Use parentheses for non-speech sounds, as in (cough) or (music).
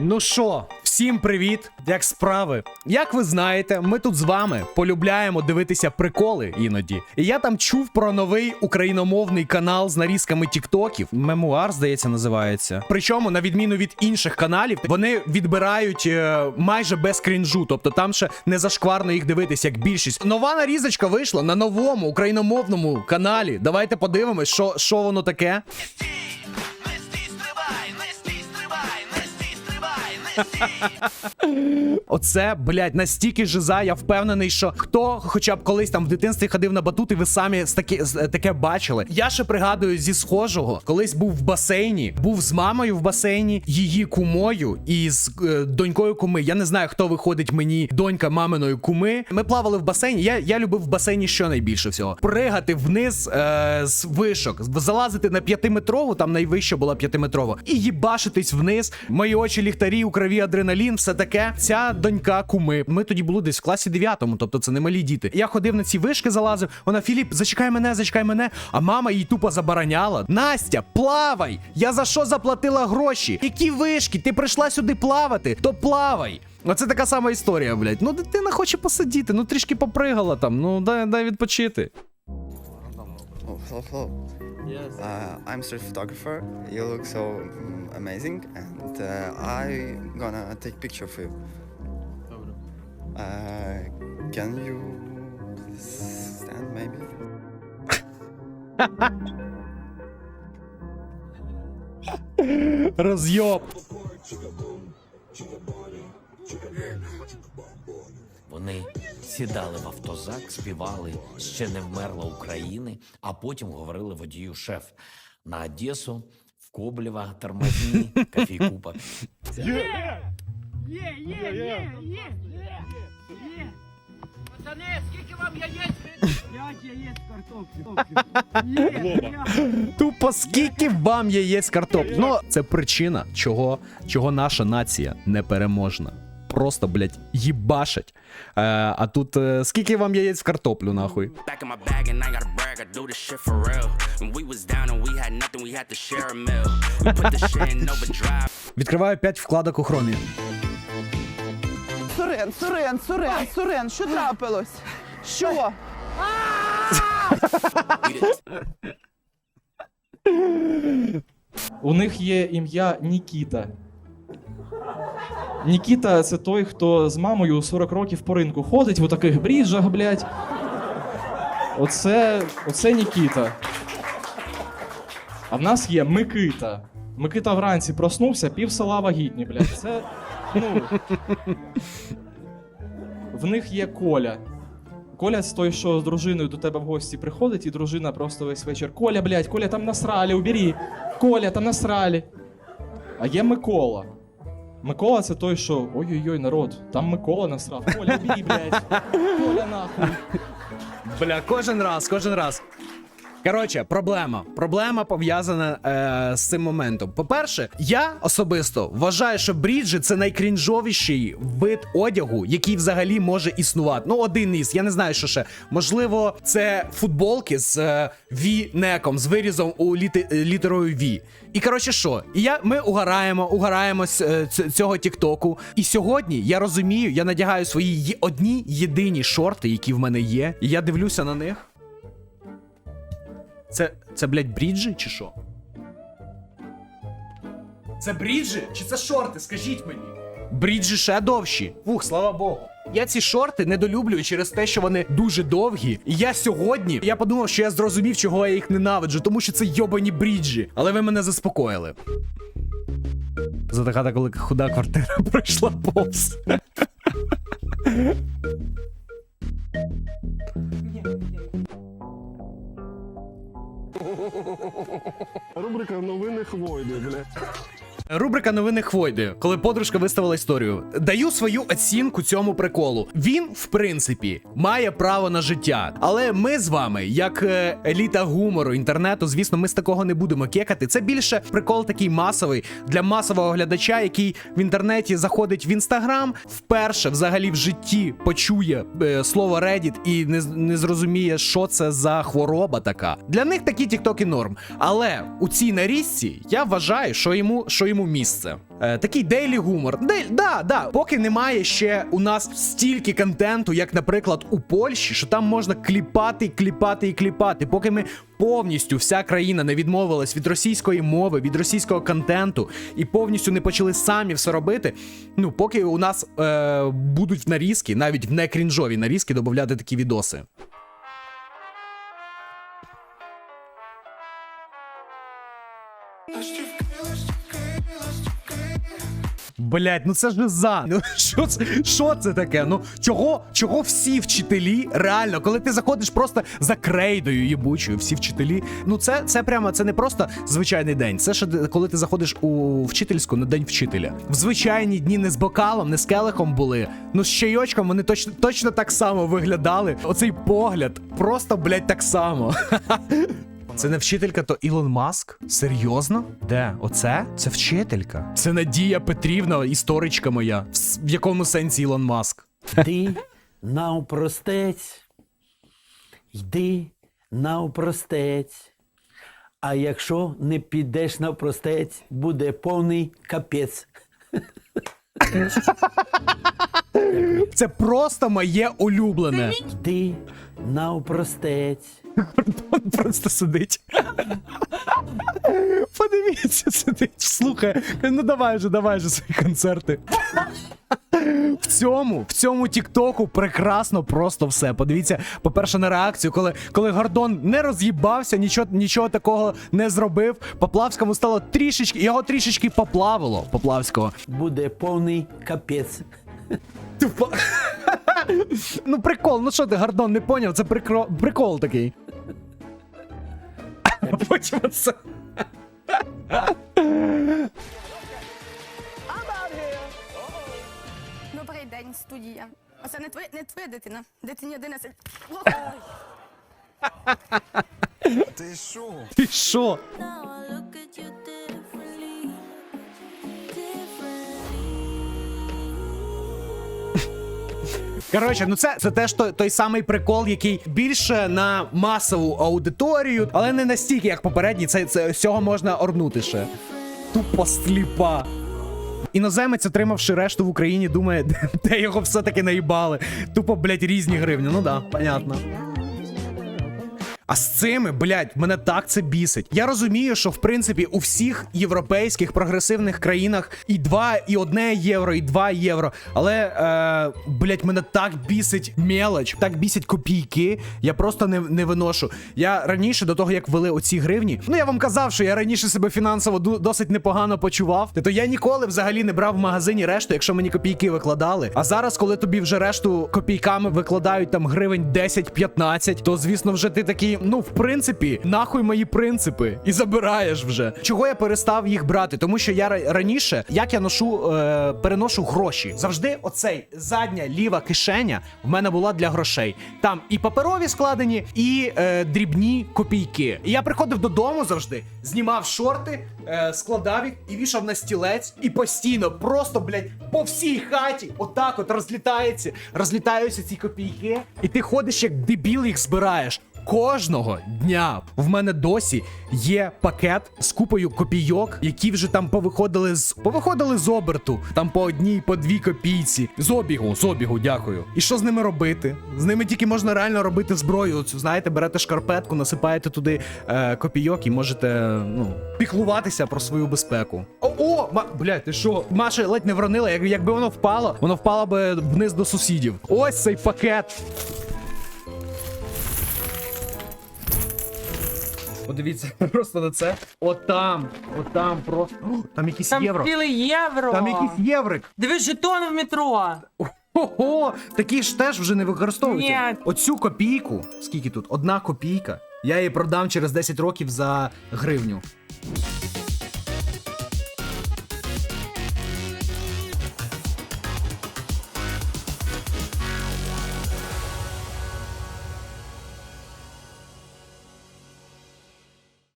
Ну що, всім привіт! Як справи? Як ви знаєте, ми тут з вами полюбляємо дивитися приколи іноді. І я там чув про новий україномовний канал з нарізками тіктоків. Мемуар, здається, називається. Причому, на відміну від інших каналів, вони відбирають е, майже без крінжу. Тобто там ще не зашкварно їх дивитися, як більшість. Нова нарізочка вийшла на новому україномовному каналі. Давайте подивимось, що, що воно таке. Оце, блядь, настільки жиза, я впевнений, що хто хоча б колись там в дитинстві ходив на батути, ви самі такі, таке бачили. Я ще пригадую зі схожого, колись був в басейні, був з мамою в басейні, її кумою і з е, донькою куми. Я не знаю, хто виходить мені донька маминої куми. Ми плавали в басейні. Я, я любив в басейні що найбільше всього. Пригати вниз е, з вишок, залазити на п'ятиметрову, там найвища була п'ятиметрова, і їбашитись вниз. Мої очі ліхтарі, у крові адреналін, все таке. Ця донька куми. Ми тоді були десь в класі 9, тобто це не малі діти. Я ходив на ці вишки, залазив. Вона Філіп, зачекай мене, зачекай мене. А мама їй тупо забороняла. Настя, плавай! Я за що заплатила гроші? Які вишки? Ти прийшла сюди плавати, то плавай. Оце така сама історія, блядь. Ну, дитина хоче посидіти, ну трішки попригала там, ну дай, дай відпочити. Oh, hello, hello. Yes. Uh, I'm street photographer. You look so mm, amazing, and uh, I gonna take picture for you. Добре. Uh, can you stand maybe? Розйоб. Вони сідали в автозак, співали ще не вмерла України, а потім говорили водію шеф на Одесу, в Коблєва, тормозні, (laughs) кофейку поп'ють. Є, є, є, є, є, є. Пацани, скільки вам яєць? П'ять яєць картоплі. Є, є. Тупо скільки вам яєць картоплі. Ну, це причина, чого, чого наша нація непереможна. Просто, блядь, їбашать. Е, а тут е, скільки вам яєць в картоплю, нахуй? Відкриваю 5 вкладок у хромі. Сурен, Сурен, Сурен, Сурен, що трапилось? Що? У них є ім'я Нікіта. Нікіта це той, хто з мамою 40 років по ринку ходить в таких бріжах, блядь. Оце, оце Нікіта. А в нас є Микита. Микита вранці проснувся, пів села вагітні, блядь. Це. Ну. В них є Коля. Коля це той, що з дружиною до тебе в гості приходить, і дружина просто весь вечір. Коля, блядь, Коля, там насрали, убери. Коля, там насрали. А є Микола. Микола це той, що ой-ой-ой, народ, там Микола насрав. Коля, бій, блядь. (laughs) Коля нахуй. Бля, кожен раз, кожен раз. Коротше, проблема. Проблема пов'язана е, з цим моментом. По-перше, я особисто вважаю, що бріджі це найкрінжовіший вид одягу, який взагалі може існувати. Ну, один із, я не знаю, що ще. Можливо, це футболки з е, V-неком, з вирізом у літи, е, літерою V. І коротше, що? І я, ми угораємо, угораємо з е, цього Тіктоку. І сьогодні я розумію, я надягаю свої одні єдині шорти, які в мене є, і я дивлюся на них. Це, це, блядь, бріджі чи що? Це бріджі чи це шорти? Скажіть мені. Бріджі ще довші. Фух, слава Богу. Я ці шорти недолюблюю через те, що вони дуже довгі. І я сьогодні я подумав, що я зрозумів, чого я їх ненавиджу, тому що це йобані бріджі. Але ви мене заспокоїли. За така коли худа квартира (laughs) пройшла повз. Рубрика новини Хвойди, бля. Рубрика новини Хвойди, коли подружка виставила історію. Даю свою оцінку цьому приколу. Він, в принципі, має право на життя. Але ми з вами, як е, еліта гумору інтернету, звісно, ми з такого не будемо кекати. Це більше прикол такий масовий для масового глядача, який в інтернеті заходить в інстаграм, вперше взагалі в житті почує е, слово Reddit і не, не зрозуміє, що це за хвороба така. Для них такі тіктоки норм. Але у цій нарізці я вважаю, що йому, що йому місце. Е, такий дейлі гумор. Дейль, да, да. Поки немає ще у нас стільки контенту, як, наприклад, у Польщі, що там можна кліпати, кліпати і кліпати. Поки ми повністю вся країна не відмовилась від російської мови, від російського контенту і повністю не почали самі все робити. Ну, поки у нас е, будуть в нарізки, навіть в некрінжові нарізки, додати такі відоси. Блять, ну це ж за. Ну що це, що це таке? Ну чого, чого всі вчителі реально, коли ти заходиш просто за крейдою їбучою, всі вчителі. Ну це, це прямо це не просто звичайний день. Це ще коли ти заходиш у вчительську на день вчителя. В звичайні дні не з бокалом, не з келихом були. Ну з чайочком вони точно точно так само виглядали. Оцей погляд, просто блять так само. (laughs) Це не вчителька, то Ілон Маск? Серйозно? Де? Оце? Це вчителька. Це Надія Петрівна, історичка моя. В, в якому сенсі Ілон Маск? Йди навпростець, йди навпростець. А якщо не підеш навпростець, буде повний капець. Це просто моє улюблене. Йди навпростець. Він просто сидить. Подивіться, сидить, слухає. Ну давай вже, давай вже свої концерти. В цьому, в цьому Тіктоку прекрасно просто все. Подивіться, по-перше, на реакцію, коли, коли Гордон не роз'їбався, нічого, нічого такого не зробив. Поплавському стало трішечки, його трішечки поплавило. Поплавського. Буде повний капець. Тупо. ну прикол, ну що ти, Гордон, не поняв? Це прикро... прикол такий. Потім. Добрий день, студія. Оце не твоя, не твоя дитина. Дитині 11. Ти що? Коротше, ну це, це теж той, той самий прикол, який більше на масову аудиторію, але не настільки, як попередній. Це, це з цього можна орнути ще. Тупо сліпа. Іноземець, отримавши решту в Україні, думає, (laughs) де- його все-таки наїбали. Тупо, блядь, різні гривні. Ну да, понятно. А з цими, блядь, мене так це бісить. Я розумію, що в принципі у всіх європейських прогресивних країнах і 2, і 1 євро, і 2 євро. Але, е, блядь, мене так бісить мелоч, так бісять копійки. Я просто не, не виношу. Я раніше, до того як ввели оці гривні, ну я вам казав, що я раніше себе фінансово досить непогано почував. То я ніколи взагалі не брав в магазині решту, якщо мені копійки викладали. А зараз, коли тобі вже решту копійками викладають там гривень 10-15, то звісно, вже ти такий, ну в принципі, нахуй мої принципи, і забираєш вже. Чого я перестав їх брати? Тому що я раніше, як я ношу, е, переношу гроші, завжди оцей задня ліва кишеня в мене була для грошей. Там і паперові складені, і е, дрібні копійки. І я приходив додому завжди, знімав шорти, е, складав їх і вішав на стілець, і постійно, просто, блядь, по всій хаті, отак от розлітається, розлітаються ці копійки, і ти ходиш як дебіл їх збираєш. Кожного дня в мене досі є пакет з купою копійок, які вже там повиходили з повиходили з оберту. Там по одній, по дві копійці. З обігу, з обігу, дякую. І що з ними робити? З ними тільки можна реально робити зброю. Оцю, знаєте, берете шкарпетку, насипаєте туди е, копійок і можете ну піклуватися про свою безпеку. О, о ма, блядь, ти що? Маша ледь не вронила. Як, якби воно впало, воно впало би вниз до сусідів. Ось цей пакет. Подивіться (laughs) просто на це. Отам, отам просто. О, там якісь Там євро. цілий євро. Там якийсь єврик. Дивись, жетон в метро. Ого, такі ж теж вже не використовуються. Ні. Оцю копійку, скільки тут? Одна копійка. Я її продам через 10 років за гривню.